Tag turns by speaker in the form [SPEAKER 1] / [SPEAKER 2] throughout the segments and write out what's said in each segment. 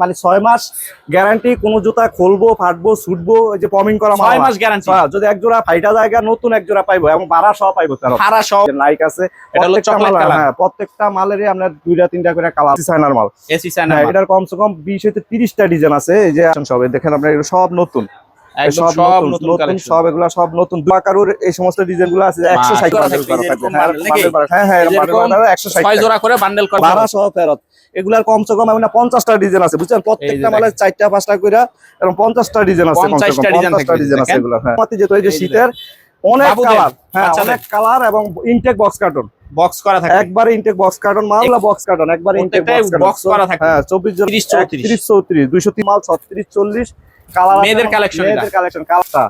[SPEAKER 1] মানে ছয় মাস গ্যারান্টি কোন জুতা খুলবো ফাটবো ছুটবো যে পমিং করা
[SPEAKER 2] ছয় মাস গ্যারান্টি
[SPEAKER 1] যদি এক জোড়া ফাইটা জায়গা নতুন এক জোড়া পাইবো এবং ভাড়া সহ পাইবো
[SPEAKER 2] ভাড়া সহ।
[SPEAKER 1] লাইক আছে প্রত্যেকটা হ্যাঁ প্রত্যেকটা মালেরই আমরা দুইটা তিনটা করে কালার সাইনার মাল।
[SPEAKER 2] এসি সাইনা
[SPEAKER 1] হ্যাঁ এটার কমসে কম বিশ হইতে তিরিশটা ডিজাইন আছে এই যে সব দেখেন আপনার সব নতুন। সব
[SPEAKER 2] সব
[SPEAKER 1] নতুন
[SPEAKER 2] নতুন
[SPEAKER 1] নতুন
[SPEAKER 2] কালেকশন
[SPEAKER 1] সব এগুলা সব নতুন। দুয়াকারুর এই সমস্ত ডিজাইনগুলো আছে একশো ষাট
[SPEAKER 2] এরকম
[SPEAKER 1] হ্যাঁ, হ্যাঁ একশো ষাট
[SPEAKER 2] জোড়া করে বান্ডেল করা
[SPEAKER 1] ভাড়া সহ ফেরত এগুলার কমসে কম মানে পঞ্চাশটা ডিজাইন আছে বুঝছেন? প্রত্যেকটা। মালে চারটা পাঁচটা করে এবং পঞ্চাশটা ডিজাইন আছে কমসে কম
[SPEAKER 2] 50টা design
[SPEAKER 1] পঞ্চাশটা ডিজাইন আছে এগুলো হ্যাঁ। যেহেতু এই যে শীতের অনেক কালার হ্যাঁ অনেক কালার এবং ইনটেক বক্স কার্টন
[SPEAKER 2] বক্স করা থাকে।
[SPEAKER 1] একবারে ইনটেক বক্স কার্টন মালগুলো বক্স কার্টন একবারে ইনটেক বক্স
[SPEAKER 2] করা থাকবে।
[SPEAKER 1] হ্যাঁ 24 জন
[SPEAKER 2] 30, 34
[SPEAKER 1] 30 34 203 মাল 36 40 কালার
[SPEAKER 2] মেয়েদের
[SPEAKER 1] কালেকশন কালারটা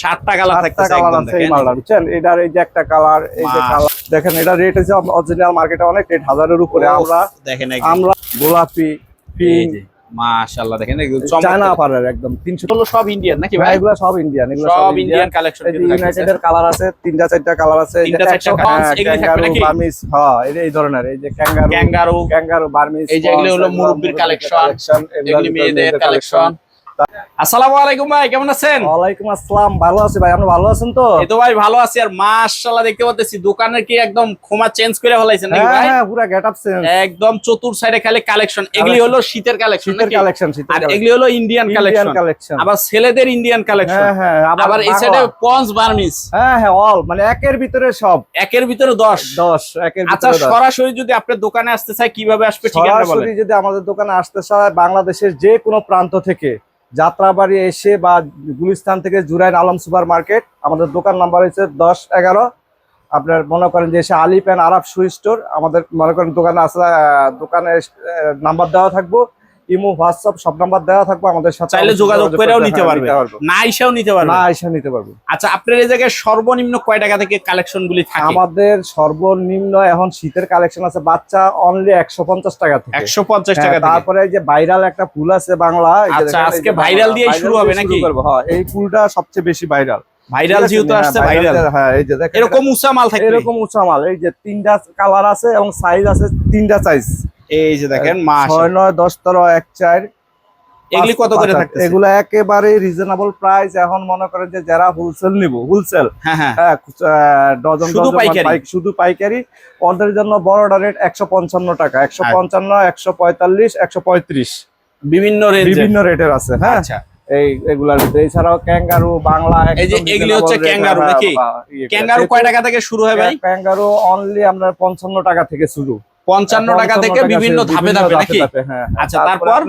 [SPEAKER 2] সাতটা কালার
[SPEAKER 1] সাতটা
[SPEAKER 2] থাকতেছে
[SPEAKER 1] কালার
[SPEAKER 2] একদম
[SPEAKER 1] এই মালটা বুঝছেন? এটার এই যে একটা কালার এই যে কালার দেখেন এটা রেট আছে অরিজিনাল মার্কেটে অনেক রেট হাজারের উপরে। আমরা
[SPEAKER 2] দেখেন
[SPEAKER 1] আমরা গোলাপি
[SPEAKER 2] এই
[SPEAKER 1] পিঙ্ক
[SPEAKER 2] মাশাআল্লাহ দেখেন
[SPEAKER 1] চায়না পারের একদম 300
[SPEAKER 2] হলো সব ইন্ডিয়ান নাকি ভাই?
[SPEAKER 1] এগুলো সব ইন্ডিয়ান এগুলো
[SPEAKER 2] সব ইন্ডিয়ান কালেকশন
[SPEAKER 1] ইউনাইটেড এর কালার আছে তিনটা চারটা কালার আছে
[SPEAKER 2] তিনটা চারটা
[SPEAKER 1] হ্যাঁ,
[SPEAKER 2] থাকবে নাকি?
[SPEAKER 1] বার্মিজ, হ্যাঁ, এই ধরনের এই যে ক্যাঙ্গারু
[SPEAKER 2] ক্যাঙ্গারু
[SPEAKER 1] ক্যাঙ্গারু বার্মিজ
[SPEAKER 2] এই যে এগুলো হলো মুরব্বির
[SPEAKER 1] এগুলো
[SPEAKER 2] collection,
[SPEAKER 1] collection, এগুলো
[SPEAKER 2] মেয়েদের
[SPEAKER 1] মেয়েদের
[SPEAKER 2] কালেকশন আসসালামু আলাইকুম ভাই কেমন আছেন?
[SPEAKER 1] ওয়ালাইকুম আসসালাম ভালো আছি ভাই আপনি ভালো আছেন তো?
[SPEAKER 2] এই তো ভাই ভালো আছি। আর মাশাআল্লাহ দেখতে পাচ্ছি দোকানের কি একদম খোমা চেঞ্জ করে ফেলাইছেন নাকি
[SPEAKER 1] হ্যাঁ
[SPEAKER 2] ভাই?
[SPEAKER 1] হ্যাঁ পুরো গেট চেঞ্জ
[SPEAKER 2] একদম চতুর সাইডে খালি কালেকশন এগুলি হলো শীতের কালেকশন
[SPEAKER 1] শীতের কালেকশন শীতের
[SPEAKER 2] আর এগুলি হলো ইন্ডিয়ান কালেকশন আবার ছেলেদের ইন্ডিয়ান কালেকশন
[SPEAKER 1] হ্যাঁ
[SPEAKER 2] আবার এই সাইডে পঞ্চ বার্মিস
[SPEAKER 1] হ্যাঁ হ্যাঁ অল মানে একের ভিতরে সব।
[SPEAKER 2] একের ভিতরে দশ।
[SPEAKER 1] 10 একের
[SPEAKER 2] আচ্ছা
[SPEAKER 1] ভিতরে 10
[SPEAKER 2] সরাসরি যদি আপনার দোকানে আসতে চাই কীভাবে আসবে ঠিকানা বলেন?
[SPEAKER 1] সরাসরি যদি আমাদের দোকানে আসতে চায় বাংলাদেশের যে কোনো প্রান্ত থেকে যাত্রাবাড়ি এসে বা গুলিস্তান থেকে জুরাইন আলম সুপার মার্কেট আমাদের দোকান নাম্বার হয়েছে দশ এগারো। আপনার মনে করেন যে এসে আলিপ অ্যান্ড আরব শু স্টোর আমাদের মনে করেন দোকানে আসা দোকানে নাম্বার দেওয়া থাকব। ইমো হোয়াটসঅ্যাপ সব নাম্বার দেওয়া থাকব আমাদের সাথে।
[SPEAKER 2] চাইলে যোগাযোগ করেও নিতে
[SPEAKER 1] হ্যাঁ,
[SPEAKER 2] পারবে। না আইসাও নিতে পারবে।
[SPEAKER 1] না আইসা নিতে পারবে।
[SPEAKER 2] আচ্ছা আপনার এই জায়গায় সর্বনিম্ন কয় টাকা থেকে কালেকশন গুলি থাকে?
[SPEAKER 1] আমাদের সর্বনিম্ন এখন শীতের কালেকশন আছে বাচ্চা অনলি একশো পঞ্চাশ টাকা থেকে।
[SPEAKER 2] একশো পঞ্চাশ
[SPEAKER 1] হ্যাঁ,
[SPEAKER 2] টাকা
[SPEAKER 1] তারপরে এই যে ভাইরাল একটা ফুল আছে বাংলা এই যে
[SPEAKER 2] আচ্ছা, আজকে ভাইরাল
[SPEAKER 1] দিয়ে
[SPEAKER 2] শুরু হবে নাকি?
[SPEAKER 1] করব, হ্যাঁ, এই ফুলটা সবচেয়ে বেশি ভাইরাল।
[SPEAKER 2] ভাইরাল যেহেতু আসছে ভাইরাল
[SPEAKER 1] হ্যাঁ এই যে দেখেন
[SPEAKER 2] এরকম উঁচা মাল থাকে
[SPEAKER 1] এরকম উঁচা মাল এই যে তিনটা কালার আছে এবং সাইজ আছে তিনটা সাইজ
[SPEAKER 2] এই যে দেখেন মাস
[SPEAKER 1] ছয় নয় দশ তেরো এক চার
[SPEAKER 2] এগুলি কত করে থাকতেছে?
[SPEAKER 1] এগুলো একেবারে রিজনেবল প্রাইস এখন মনে করেন যে যারা হোলসেল নিব হোলসেল
[SPEAKER 2] হ্যাঁ হ্যাঁ।
[SPEAKER 1] হ্যাঁ ডজন
[SPEAKER 2] শুধু
[SPEAKER 1] ডজন
[SPEAKER 2] পাইকারি?
[SPEAKER 1] পাই- শুধু পাইকারি। ওদের জন্য বড়টা রেট একশো পঞ্চান্ন টাকা। একশো
[SPEAKER 2] আচ্ছা।
[SPEAKER 1] পঞ্চান্ন একশো পঁয়তাল্লিশ একশো পঁয়ত্রিশ।
[SPEAKER 2] বিভিন্ন রেঞ্জ
[SPEAKER 1] বিভিন্ন রেটের আছে হ্যাঁ।
[SPEAKER 2] আচ্ছা।
[SPEAKER 1] এই এগুলার ভিতরে। এছাড়াও ক্যাঙ্গারু বাংলা
[SPEAKER 2] এই যে এগুলি হচ্ছে ক্যাঙ্গারু নাকি?
[SPEAKER 1] ইয়ে।
[SPEAKER 2] ক্যাঙ্গারু কয় টাকা থেকে শুরু হয় ভাই?
[SPEAKER 1] ক্যাঙ্গারু অনলি আপনার পঞ্চান্ন টাকা থেকে শুরু।
[SPEAKER 2] পঞ্চান্ন টাকা থেকে বিভিন্ন ধাপে ধাপে নাকি?
[SPEAKER 1] হ্যাঁ
[SPEAKER 2] আচ্ছা,
[SPEAKER 1] তারপর?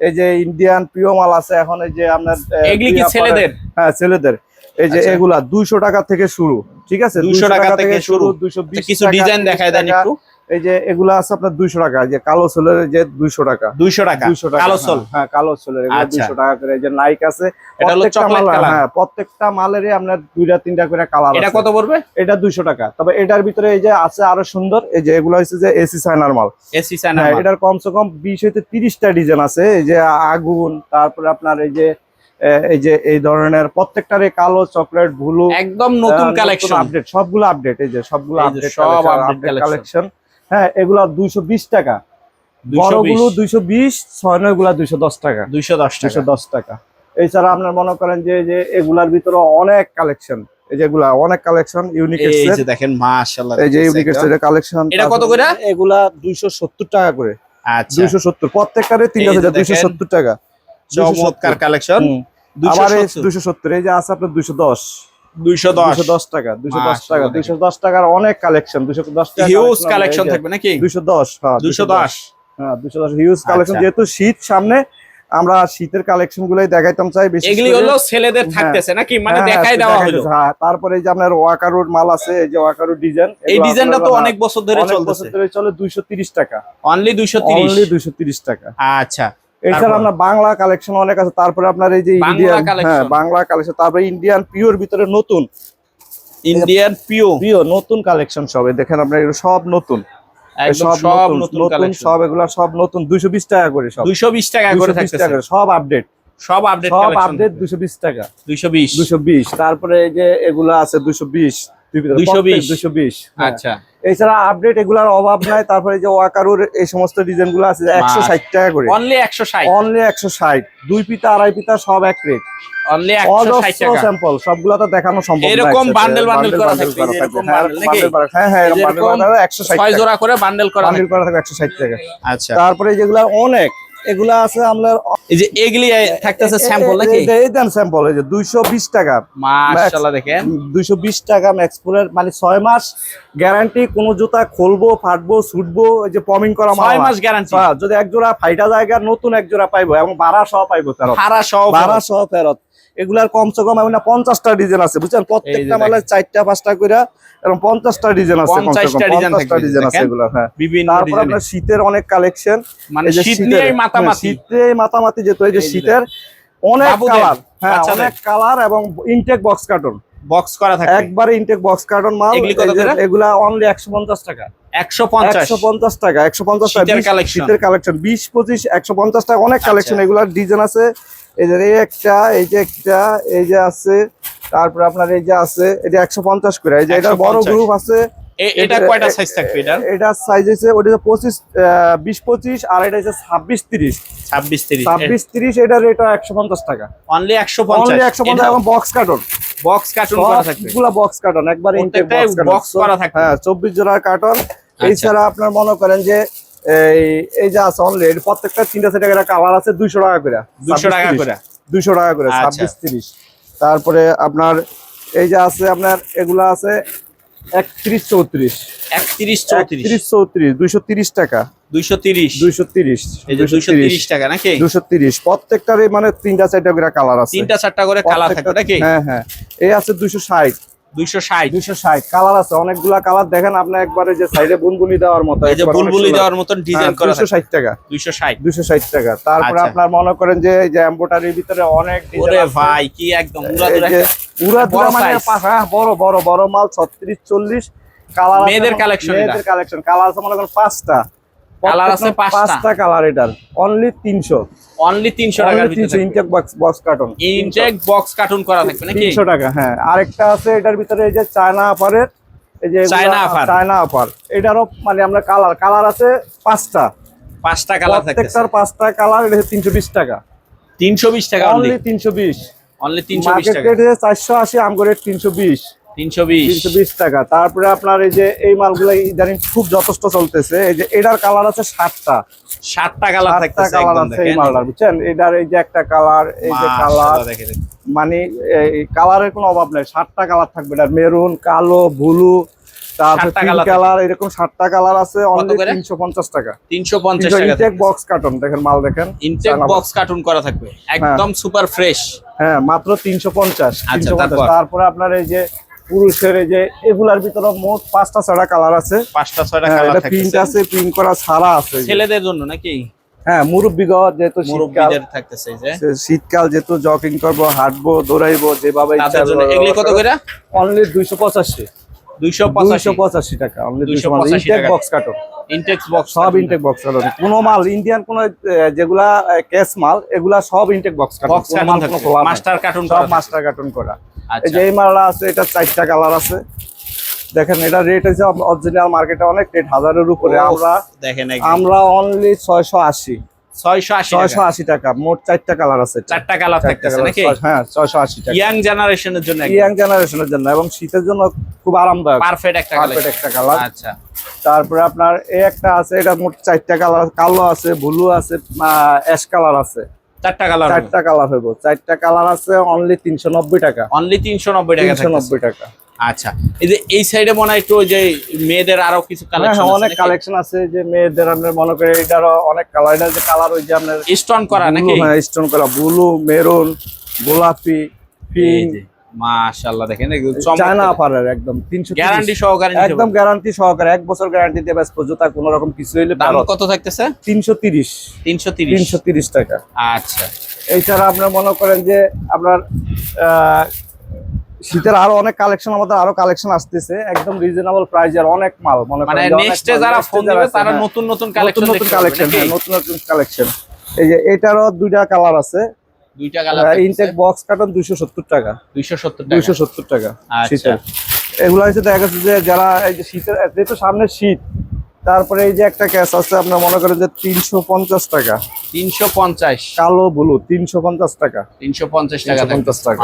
[SPEAKER 1] এই যে ইন্ডিয়ান প্রিয় মাল আছে এখন এই যে আপনার
[SPEAKER 2] এগুলি কি ছেলেদের?
[SPEAKER 1] হ্যাঁ ছেলেদের। এই যে
[SPEAKER 2] আচ্ছা।
[SPEAKER 1] এগুলা দুইশো টাকা থেকে শুরু ঠিক আছে?
[SPEAKER 2] 200 টাকা থেকে শুরু।
[SPEAKER 1] দুইশো
[SPEAKER 2] আচ্ছা, কিছু ডিজাইন দেখায় দেন একটু।
[SPEAKER 1] এই যে এগুলা আছে আপনার দুইশো টাকা যে কালো সোলের যে দুইশো টাকা
[SPEAKER 2] দুইশো টাকা
[SPEAKER 1] দুইশো টাকা
[SPEAKER 2] কালো
[SPEAKER 1] হ্যাঁ,
[SPEAKER 2] সোল
[SPEAKER 1] হ্যাঁ কালো সোলের
[SPEAKER 2] আচ্ছা।
[SPEAKER 1] দুইশো টাকা করে এই যে নাইক আছে প্রত্যেকটা
[SPEAKER 2] চকলেট
[SPEAKER 1] মাল- হ্যাঁ প্রত্যেকটা মালেরই আপনার দুইটা তিনটা করে কালার
[SPEAKER 2] এটা কত পড়বে
[SPEAKER 1] এটা দুইশো টাকা তবে এটার ভিতরে এই যে আছে আরও সুন্দর এই যে এগুলো হচ্ছে যে এসি সাইনার মাল
[SPEAKER 2] এসি সাইনা
[SPEAKER 1] হ্যাঁ এটার কমসে কম বিশ হইতে তিরিশটা ডিজাইন আছে এই যে আগুন তারপরে আপনার এই যে এই যে এই ধরনের প্রত্যেকটারে কালো চকলেট ব্লু
[SPEAKER 2] একদম নতুন কালেকশন
[SPEAKER 1] আপডেট সবগুলো আপডেট এই যে সবগুলো আপডেট
[SPEAKER 2] সব
[SPEAKER 1] আপডেট। কালেকশন হ্যাঁ এগুলা দুইশো বিশ টাকা। বড়গুলো দুইশো বিশ দুইশো দশ টাকা।
[SPEAKER 2] দুইশো দশ টাকা।
[SPEAKER 1] দুইশো দশ টাকা। এছাড়া আপনার মনে করেন যে যে এগুলার ভিতরে অনেক কালেকশন। এই যেগুলা অনেক কালেকশন ইউনিক
[SPEAKER 2] দেখেন মাশাআল্লাহ
[SPEAKER 1] এই যে ইউনিক এর কালেকশন।
[SPEAKER 2] এটা কত করে?
[SPEAKER 1] এগুলা টাকা করে।
[SPEAKER 2] আচ্ছা।
[SPEAKER 1] প্রত্যেকটারে টাকা।
[SPEAKER 2] চমৎকার কালেকশন।
[SPEAKER 1] আবার দুইশো সত্তর এই যে আছে আপনার দুইশো দশ।
[SPEAKER 2] দুইশো দশ।
[SPEAKER 1] টাকা দুইশো দশ টাকা দুইশো দশ টাকার অনেক কালেকশন দুইশো দশ টাকা
[SPEAKER 2] হিউজ কালেকশন থাকবে নাকি?
[SPEAKER 1] দুইশো দশ হ্যাঁ
[SPEAKER 2] দুইশো দশ।
[SPEAKER 1] হ্যাঁ দুইশো দশ হিউজ কালেকশন। যেহেতু শীত সামনে আমরা শীতের কালেকশন গুলাই দেখাইতাম চাই বেশি
[SPEAKER 2] এগুলি হলো ছেলেদের থাকতেছে নাকি? মানে দেখাই দেওয়া হলো।
[SPEAKER 1] হ্যাঁ তারপরে এই যে আপনার ওয়াকারুর মাল আছে এই যে ওয়াকারুর ডিজাইন
[SPEAKER 2] এই ডিজাইনটা তো অনেক বছর ধরে
[SPEAKER 1] অনেক বছর ধরে চলে দুইশো তিরিশ টাকা।
[SPEAKER 2] অনলি দুইশো তিরিশ
[SPEAKER 1] টাকা।
[SPEAKER 2] আচ্ছা।
[SPEAKER 1] এছাড়া? আপনার বাংলা কালেকশন অনেক আছে। তারপরে আপনার এই যে ইন্ডিয়ান হ্যাঁ বাংলা কালেকশন তারপরে ইন্ডিয়ান পিওর ভিতরে নতুন।
[SPEAKER 2] ইন্ডিয়ান পিও
[SPEAKER 1] পিওর নতুন কালেকশন সব। দেখেন আপনার এগুলো সব নতুন।
[SPEAKER 2] সব নতুন
[SPEAKER 1] সব এগুলা সব নতুন। দুইশো বিশ টাকা করে সব।
[SPEAKER 2] দুইশো বিশ টাকা করে
[SPEAKER 1] 220
[SPEAKER 2] থাকতেছে।
[SPEAKER 1] টাকা করে, সব আপডেট
[SPEAKER 2] সব আপডেট
[SPEAKER 1] সব আপডেট দুইশো বিশ টাকা।
[SPEAKER 2] দুইশো বিশ।
[SPEAKER 1] দুইশো বিশ। তারপরে এই যে এগুলা আছে দুইশো বিশ।
[SPEAKER 2] 220
[SPEAKER 1] দুইশো বিশ।
[SPEAKER 2] আচ্ছা।
[SPEAKER 1] এছাড়া আপডেট এগুলার অভাব নাই তারপরে যে ওয়াকারুর এই সমস্ত ডিজাইনগুলো আছে একশো ষাট টাকা করে।
[SPEAKER 2] অনলি একশো ষাট।
[SPEAKER 1] অনলি একশো ষাট। দুই পিতা আড়াই পিতা সব এক রেট স্যাম্পল সবগুলো তো দেখানো সম্ভব
[SPEAKER 2] এরকম করা থাকবে, এরকম।
[SPEAKER 1] হ্যাঁ,
[SPEAKER 2] নাকি?
[SPEAKER 1] হ্যাঁ হ্যাঁ এরকম টাকা
[SPEAKER 2] জোড়া করে বান্ডেল করা
[SPEAKER 1] বান্ডিল করা থাকবে একশো ষাট টাকা।
[SPEAKER 2] আচ্ছা।
[SPEAKER 1] তারপরে যেগুলো অনেক এগুলা আছে আপনার
[SPEAKER 2] এই যে এগুলি থাকতেছে স্যাম্পল নাকি?
[SPEAKER 1] এই দেন স্যাম্পল এই যে দুইশো বিশ টাকা।
[SPEAKER 2] মাশাআল্লাহ দেখেন।
[SPEAKER 1] দুইশো বিশ টাকা ম্যাক্সপুলের মানে ছয় মাস গ্যারান্টি কোন জুতা খুলবো ফাটবো ছুটবো এই যে পমিং করা মাল
[SPEAKER 2] মাস গ্যারান্টি
[SPEAKER 1] হ্যাঁ, যদি এক জোড়া ফাইটা জায়গা নতুন এক জোড়া পাইবো এবং সহ পাইবো ফেরত
[SPEAKER 2] হারা সহ
[SPEAKER 1] বারা সহ ফেরত। এগুলার কমসে কম এমন পঞ্চাশটা ডিজাইন আছে বুঝছেন? প্রত্যেকটা। মালের চারটা পাঁচটা করে এবং পঞ্চাশটা ডিজাইন আছে কমসে কম।
[SPEAKER 2] 50টা design
[SPEAKER 1] পঞ্চাশটা ডিজাইন আছে। এগুলো হ্যাঁ।
[SPEAKER 2] বিভিন্ন
[SPEAKER 1] তারপর আপনার শীতের অনেক কালেকশন
[SPEAKER 2] মানে শীত নিয়ে মাতামাতি।
[SPEAKER 1] শীতে মাতামাতি যেত এই যে শীতের অনেক কালার হ্যাঁ অনেক কালার এবং ইনটেক বক্স কার্টন
[SPEAKER 2] বক্স করা থাকবে
[SPEAKER 1] একবারে ইনটেক বক্স কার্টন মাল
[SPEAKER 2] এগুলি
[SPEAKER 1] অনলি একশো পঞ্চাশ টাকা।
[SPEAKER 2] একশো পঞ্চাশ।
[SPEAKER 1] একশো পঞ্চাশ টাকা একশো পঞ্চাশ টাকা
[SPEAKER 2] শীতের
[SPEAKER 1] কালেকশন বিশ পঁচিশ একশো পঞ্চাশ টাকা অনেক কালেকশন
[SPEAKER 2] আচ্ছা।
[SPEAKER 1] এগুলার ডিজাইন আছে এই যে এই একটা এই যে একটা এই যে আছে তারপরে আপনার এই যে আছে এটা একশো পঞ্চাশ করে এই যে এটা বড় গ্রুপ আছে
[SPEAKER 2] এটা কয়টা সাইজ থাকবে এটা
[SPEAKER 1] এটা সাইজ হচ্ছে ওটা হচ্ছে পঁচিশ আহ, বিশ পঁচিশ আর এটা হচ্ছে ছাব্বিশ তিরিশ।
[SPEAKER 2] ছাব্বিশ তিরিশ।
[SPEAKER 1] ছাব্বিশ তিরিশ এটা রেট একশো পঞ্চাশ টাকা।
[SPEAKER 2] অনলি একশো
[SPEAKER 1] অনলি
[SPEAKER 2] পঞ্চাশ
[SPEAKER 1] একশো পঞ্চাশ এবং বক্স কার্টন
[SPEAKER 2] বক্স কার্টুন করা থাকবে।
[SPEAKER 1] সবগুলা বক্স কার্টন একবার ইনটেক বক্স
[SPEAKER 2] করা থাকবে।
[SPEAKER 1] হ্যাঁ চব্বিশ জোড়ার কার্টন। এছাড়া আপনার মনে করেন যে এই এই যে আছে অনলি প্রত্যেকটা তিনটা সেটা করে কালার আছে দুইশো টাকা করে।
[SPEAKER 2] 200 টাকা করে।
[SPEAKER 1] দুইশো টাকা করে
[SPEAKER 2] আচ্ছা।
[SPEAKER 1] ছাব্বিশ তিরিশ। তারপরে আপনার এই যে আছে আপনার এগুলা আছে একত্রিশ চৌত্রিশ।
[SPEAKER 2] একত্রিশ চৌত্রিশ।
[SPEAKER 1] একত্রিশ চৌত্রিশ দুইশো তিরিশ টাকা।
[SPEAKER 2] দুইশো তিরিশ।
[SPEAKER 1] দুইশো তিরিশ
[SPEAKER 2] দুইশো তিরিশ টাকা নাকি?
[SPEAKER 1] দুশো তিরিশ। প্রত্যেকটারই মানে তিনটা চারটা করে কালার আছে।
[SPEAKER 2] তিনটা চারটা করে কালার থাকবে নাকি?
[SPEAKER 1] হ্যাঁ হ্যাঁ। এই আছে দুইশো ষাট।
[SPEAKER 2] দুইশো ষাট।
[SPEAKER 1] দুইশো ষাট। কালার আছে। অনেকগুলা কালার দেখেন আপনি একবারে যে সাইডে দেওয়ার মতো
[SPEAKER 2] এই যে বুলবুলি দেওয়ার মতন ডিজাইন করা
[SPEAKER 1] দুশো ষাট টাকা।
[SPEAKER 2] দুইশো ষাট।
[SPEAKER 1] দুশো ষাট টাকা। তারপরে
[SPEAKER 2] আচ্ছা।
[SPEAKER 1] আপনার মনে করেন যে এই যে এম্বোটারির ভিতরে অনেক
[SPEAKER 2] ভাই কি একদম দুরা বড়
[SPEAKER 1] মানে। হ্যাঁ বড় বড় বড় মাল ছত্রিশ চল্লিশ। কালার
[SPEAKER 2] মেয়েদের এটা।
[SPEAKER 1] মেয়েদের কালেকশন কালার আছে মনে করেন পাঁচটা।
[SPEAKER 2] Colour আছে পাঁচটা।
[SPEAKER 1] কালার এটার। অনলি তিনশো।
[SPEAKER 2] অনলি তিনশো টাকার
[SPEAKER 1] অনলি তিনশো
[SPEAKER 2] ভিতরে
[SPEAKER 1] intact box box carton
[SPEAKER 2] intact box carton করা থাকবে নাকি?
[SPEAKER 1] তিনশো টাকা হ্যাঁ। আরেকটা আছে এটার ভিতরে এই যে চায়না আপারের এই যে
[SPEAKER 2] চায়না আপার।
[SPEAKER 1] চায়না আপার এটারও মানে আমরা কালার কালার আছে পাঁচটা।
[SPEAKER 2] পাঁচটা কালার
[SPEAKER 1] প্রত্যেকটার পাঁচটা কালার এটা তিনশো বিশ টাকা।
[SPEAKER 2] তিনশো বিশ টাকা অনলি
[SPEAKER 1] অনলি তিনশো বিশ।
[SPEAKER 2] অনলি তিনশো টাকা
[SPEAKER 1] মার্কেট
[SPEAKER 2] টাকা।
[SPEAKER 1] রেট চারশো আশি আমগো রেট তিনশো বিশ।
[SPEAKER 2] তিনশো
[SPEAKER 1] তিনশো বিশ টাকা। তারপরে আপনার এই যে এই মালগুলো ইদানিং খুব যথেষ্ট চলতেছে। এই যে এটার কালার আছে সাতটা।
[SPEAKER 2] সাতটা কালার
[SPEAKER 1] সাতটা
[SPEAKER 2] থাকতেছে
[SPEAKER 1] কালার
[SPEAKER 2] একদম
[SPEAKER 1] আছে এই মালটা বুঝছেন? এটার এই যে একটা কালার এই যে কালার মানে এই কালারের কোনো অভাব নেই। সাতটা কালার থাকবে এটা মেরুন কালো ব্লু তারপর
[SPEAKER 2] সাতটা
[SPEAKER 1] কালার এরকম সাতটা কালার আছে অনলি টাকা। ইনটেক বক্স কার্টন দেখেন মাল দেখেন
[SPEAKER 2] ইনটেক বক্স কার্টুন করা থাকবে। একদম সুপার ফ্রেশ
[SPEAKER 1] হ্যাঁ মাত্র
[SPEAKER 2] আচ্ছা, তারপর?
[SPEAKER 1] আপনার এই যে পুরুষের এই যে এগুলার ভিতরে মোট পাঁচটা ছড়া কালার আছে।
[SPEAKER 2] পাঁচটা ছয়টা
[SPEAKER 1] হ্যাঁ,
[SPEAKER 2] কালার
[SPEAKER 1] প্রিন্ট আছে প্রিন্ট করা ছাড়া আছে
[SPEAKER 2] ছেলেদের জন্য নাকি?
[SPEAKER 1] হ্যাঁ মুরব্বী যেহেতু শীতকাল
[SPEAKER 2] থাকতেছে যে।
[SPEAKER 1] শীতকাল যেহেতু জগিং করব হাঁটবো দৌড়াইবো যেভাবে
[SPEAKER 2] এগুলি কত করে?
[SPEAKER 1] অনলি দুইশো পঁচাশি
[SPEAKER 2] দুইশো
[SPEAKER 1] দুইশো
[SPEAKER 2] পঁচাশি
[SPEAKER 1] পঁচাশি টাকা। অনলি
[SPEAKER 2] 285
[SPEAKER 1] ইনটেক
[SPEAKER 2] টাকা।
[SPEAKER 1] বক্স কার্টন
[SPEAKER 2] ইনটেক্স বক্স
[SPEAKER 1] সব ইনটেক বক্স কার্টন কোনো মাল ইন্ডিয়ান কোন যেগুলা ক্যাশ মাল এগুলা সব intact box carton
[SPEAKER 2] box carton থাকবে মাস্টার কার্টুন
[SPEAKER 1] সব মাস্টার কার্টন করা। এই
[SPEAKER 2] আচ্ছা।
[SPEAKER 1] যে এই মালটা আছে এটা চারটা কালার আছে। দেখেন এটা রেট হচ্ছে অরিজিনাল মার্কেটে অনেক রেট হাজারের উপরে। আমরা
[SPEAKER 2] দেখেন
[SPEAKER 1] আমরা অনলি ছয়শো আশি।
[SPEAKER 2] ছয়শো আশি
[SPEAKER 1] টাকা। মোট চারটা কালার আছে
[SPEAKER 2] চারটা কালার থাকতেছে নাকি?
[SPEAKER 1] হ্যাঁ ছয়শো আশি টাকা।
[SPEAKER 2] ইয়াং জেনারেশনের জন্য
[SPEAKER 1] ইয়াং জেনারেশনের জন্য এবং শীতের জন্য খুব আরামদায়ক।
[SPEAKER 2] পারফেক্ট একটা
[SPEAKER 1] পারফেক্ট
[SPEAKER 2] কালার
[SPEAKER 1] একটা কালার।
[SPEAKER 2] আচ্ছা।
[SPEAKER 1] তারপরে আপনার এই একটা আছে এটা মোট চারটা কালার কালো আছে ব্লু আছে অ্যাশ কালার আছে।
[SPEAKER 2] চারটা কালার
[SPEAKER 1] চারটা কালার হইব। চারটা কালার আছে অনলি তিনশো নব্বই টাকা।
[SPEAKER 2] অনলি তিনশো নব্বই টাকা
[SPEAKER 1] তিনশো নব্বই টাকা।
[SPEAKER 2] আচ্ছা এই যে এই সাইডে মনে হয় একটু যে মেয়েদের আরও কিছু
[SPEAKER 1] হ্যাঁ
[SPEAKER 2] কালেকশন
[SPEAKER 1] হ্যাঁ অনেক কালেকশন আছে যে মেয়েদের আপনার মনে করে এটারও অনেক কালার এটা যে কালার ওই যে আপনার
[SPEAKER 2] স্টোন করা নাকি?
[SPEAKER 1] স্টোন করা। ব্লু মেরুন গোলাপি পিঙ্ক
[SPEAKER 2] যে, মাশাআল্লাহ দেখেন
[SPEAKER 1] চায়না পারের একদম। তিনশো
[SPEAKER 2] গ্যারান্টি সহকারে
[SPEAKER 1] একদম গ্যারান্টি সহকারে। এক বছর গ্যারান্টি দিয়ে কোনো রকম কিছু হইলে
[SPEAKER 2] দাম কত থাকতেছে?
[SPEAKER 1] তিনশো তিরিশ।
[SPEAKER 2] তিনশো তিরিশ।
[SPEAKER 1] তিনশো তিরিশ টাকা।
[SPEAKER 2] আচ্ছা।
[SPEAKER 1] এছাড়া আপনার মনে করেন যে আপনার আহ, শীতের আরও অনেক কালেকশন আমাদের আরও কালেকশন আসতেছে। একদম রিজনেবল প্রাইস প্রাইজের অনেক মাল মনে
[SPEAKER 2] মানে
[SPEAKER 1] করেন
[SPEAKER 2] নেক্সটে যারা ফোন দিবে তারা
[SPEAKER 1] হ্যাঁ,
[SPEAKER 2] নতুন নতুন কালেকশন
[SPEAKER 1] নতুন কালেকশন
[SPEAKER 2] কালেকশন
[SPEAKER 1] নতুন নতুন কালেকশন এই যে এটারও দুইটা কালার আছে।
[SPEAKER 2] দুইটা কালার
[SPEAKER 1] ইনটেক বক্স কার্টন দুইশো সত্তর টাকা। শীতের। এগুলো হচ্ছে দেখা যাচ্ছে যে যারা এই যে শীতের যেহেতু সামনে শীত তারপরে এই যে একটা ক্যাশ আছে আপনার মনে করেন যে তিনশো পঞ্চাশ টাকা।
[SPEAKER 2] তিনশো পঞ্চাশ।
[SPEAKER 1] কালো ব্লু তিনশো পঞ্চাশ টাকা।
[SPEAKER 2] তিনশো পঞ্চাশ টাকা
[SPEAKER 1] 350 টাকা।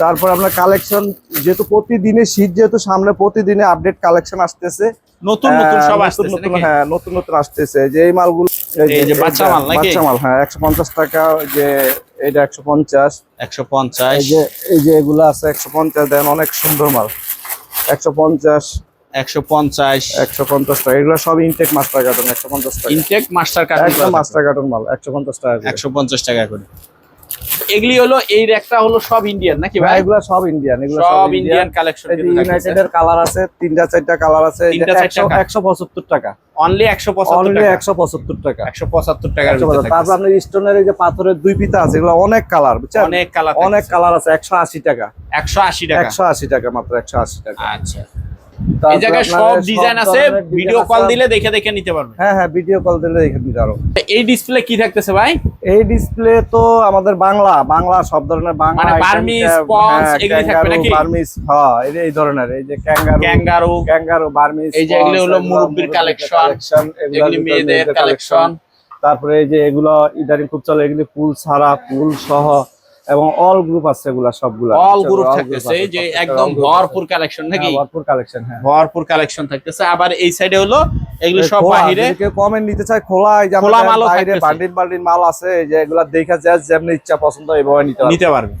[SPEAKER 1] তারপর আপনার কালেকশন যেহেতু প্রতিদিনে শীত যেহেতু সামনে প্রতিদিনে আপডেট কালেকশন আসতেছে।
[SPEAKER 2] নতুন নতুন সব আসতেছে
[SPEAKER 1] নতুন হ্যাঁ নতুন নতুন আসতেছে। যে এই মালগুলো
[SPEAKER 2] এই যে বাচ্চা মাল নাকি?
[SPEAKER 1] বাচ্চা মাল হ্যাঁ একশো পঞ্চাশ টাকা যে এটা একশো পঞ্চাশ।
[SPEAKER 2] একশো পঞ্চাশ।
[SPEAKER 1] এই যে এই যে এগুলো আছে একশো পঞ্চাশ দেন অনেক সুন্দর মাল। একশো পঞ্চাশ।
[SPEAKER 2] একশো পঞ্চাশ।
[SPEAKER 1] একশো পঞ্চাশ টাকা এগুলো সব ইনটেক মাস্টার কার্টন একশো পঞ্চাশ টাকা।
[SPEAKER 2] ইনটেক মাস্টার
[SPEAKER 1] মাস্টার কার্টন মাল একশো পঞ্চাশ টাকা করে।
[SPEAKER 2] একশো পঞ্চাশ টাকা করে। এগুলি হলো এই একটা হলো সব ইন্ডিয়ান নাকি
[SPEAKER 1] ভাই
[SPEAKER 2] ভাই?
[SPEAKER 1] এগুলো সব ইন্ডিয়ান এগুলো
[SPEAKER 2] সব ইন্ডিয়ান কালেকশন
[SPEAKER 1] ইউনাইটেড এর কালার আছে। তিনটা চারটা কালার আছে
[SPEAKER 2] তিনটা চারটা
[SPEAKER 1] একশো
[SPEAKER 2] colour।
[SPEAKER 1] একশো পঁচাত্তর টাকা।
[SPEAKER 2] অনলি একশো পঁচাত্তর
[SPEAKER 1] অনলি
[SPEAKER 2] টাকা।
[SPEAKER 1] একশো পঁচাত্তর টাকা।
[SPEAKER 2] একশো পঁচাত্তর টাকার
[SPEAKER 1] একশো
[SPEAKER 2] ভিতরে।
[SPEAKER 1] তারপর আপনার স্টোনের এই যে পাথরের দুই পিতা আছে এগুলো অনেক কালার বুঝছেন?
[SPEAKER 2] অনেক কালার
[SPEAKER 1] অনেক কালার আছে একশো আশি টাকা।
[SPEAKER 2] একশো আশি টাকা।
[SPEAKER 1] একশো আশি টাকা মাত্র একশো আশি টাকা।
[SPEAKER 2] আচ্ছা। এই জায়গায় সব ডিজাইন আছে ভিডিও কল দিলে দেখে দেখে নিতে পারবে।
[SPEAKER 1] হ্যাঁ হ্যাঁ ভিডিও কল দিলে এখানে দিতে পারো।
[SPEAKER 2] এই ডিসপ্লে কি থাকতেছে ভাই?
[SPEAKER 1] এই ডিসপ্লে তো আমাদের বাংলা বাংলা সব ধরনের বাংলা
[SPEAKER 2] মানে
[SPEAKER 1] হ্যাঁ,
[SPEAKER 2] এগুলি থাকবে নাকি?
[SPEAKER 1] হ্যাঁ এই ধরনের এই যে ক্যাঙ্গারু
[SPEAKER 2] ক্যাঙ্গারু
[SPEAKER 1] ক্যাঙ্গারু
[SPEAKER 2] এই যে এগুলো হলো মুরব্বির
[SPEAKER 1] এগুলো
[SPEAKER 2] মেয়েদের
[SPEAKER 1] মেয়েদের
[SPEAKER 2] কালেকশন
[SPEAKER 1] তারপরে এই যে এগুলো ইদানিং খুব চলে এগুলি ফুল ছাড়া ফুল সহ এবং অল গ্রুপ আছে এগুলা সবগুলা।
[SPEAKER 2] অল গ্রুপ থাকতেছে
[SPEAKER 1] আছে,
[SPEAKER 2] যে একদম ভরপুর কালেকশন নাকি
[SPEAKER 1] হ্যাঁ, ভরপুর কালেকশন হ্যাঁ।
[SPEAKER 2] ভরপুর কালেকশন থাকতেছে। আবার এই সাইডে হলো এগুলো সব
[SPEAKER 1] বাইরে কেউ কমেন্ট নিতে চায় খোলা এই যে বাইরে
[SPEAKER 2] থাকতেছে।
[SPEAKER 1] বান্ডিল বান্ডিল মাল আছে এই যে এগুলা দেখা যায় যেমনি ইচ্ছা পছন্দ এভাবে নিতে পারবে।
[SPEAKER 2] নিতে পারবে।